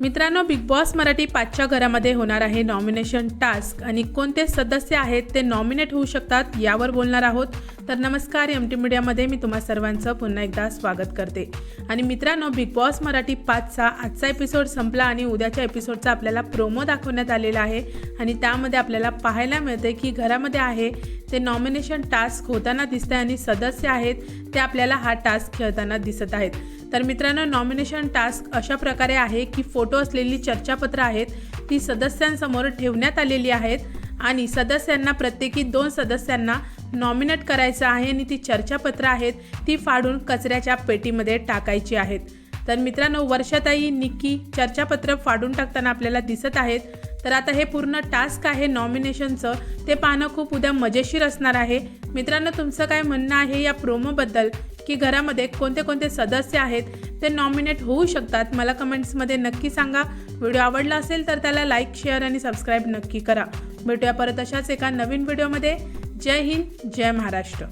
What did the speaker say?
मित्रांनो big boss Marathi पाचच्या घरामध्ये होणार आहे नॉमिनेशन टास्क आणि कोणते सदस्य आहेत ते नॉमिनेट होऊ शकतात यावर बोलणार आहोत. तर नमस्कार एम टी मीडियामध्ये मी तुम्हा सर्वांचं पुन्हा एकदा स्वागत करते. आणि मित्रांनो बिग बॉस मराठी पाचचा आजचा एपिसोड संपला आणि उद्याच्या एपिसोडचा आपल्याला प्रोमो दाखवण्यात आलेला आहे. आणि त्यामध्ये आपल्याला पाहायला मिळते की घरामध्ये आहे ते नॉमिनेशन टास्क होताना दिसत आहे आणि सदस्य आहेत ते आपल्याला हा टास्क खेळताना दिसत आहेत. तर मित्रांनो नॉमिनेशन टास्क अशा प्रकारे आहे की फोटो असलेली चर्चापत्र आहेत ती सदस्यांसमोर ठेवण्यात आलेली आहेत आणि सदस्यांना प्रत्येकी दोन सदस्यांना नॉमिनेट करायचं आहे आणि ती चर्चापत्र आहेत ती फाडून कचऱ्याच्या पेटीमध्ये टाकायची आहेत. तर मित्रांनो वर्षाताई निक्की चर्चापत्र फाडून टाकताना आपल्याला दिसत आहेत. तर आता हे पूर्ण टास्क आहे नॉमिनेशनचं ते पाहणं खूप उद्या मजेशीर असणार आहे. मित्रांनो तुमचं काय म्हणणं आहे या प्रोमोबद्दल की घरामध्ये कोणते कोणते सदस्य आहेत ते नॉमिनेट होऊ शकतात. मला कमेंट्समध्ये नक्की सांगा. व्हिडिओ आवडला असेल तर त्याला लाईक शेअर आणि सबस्क्राईब नक्की करा. भेटूया परत अशाच एका नवीन व्हिडिओमध्ये जय हिंद जय महाराष्ट्र.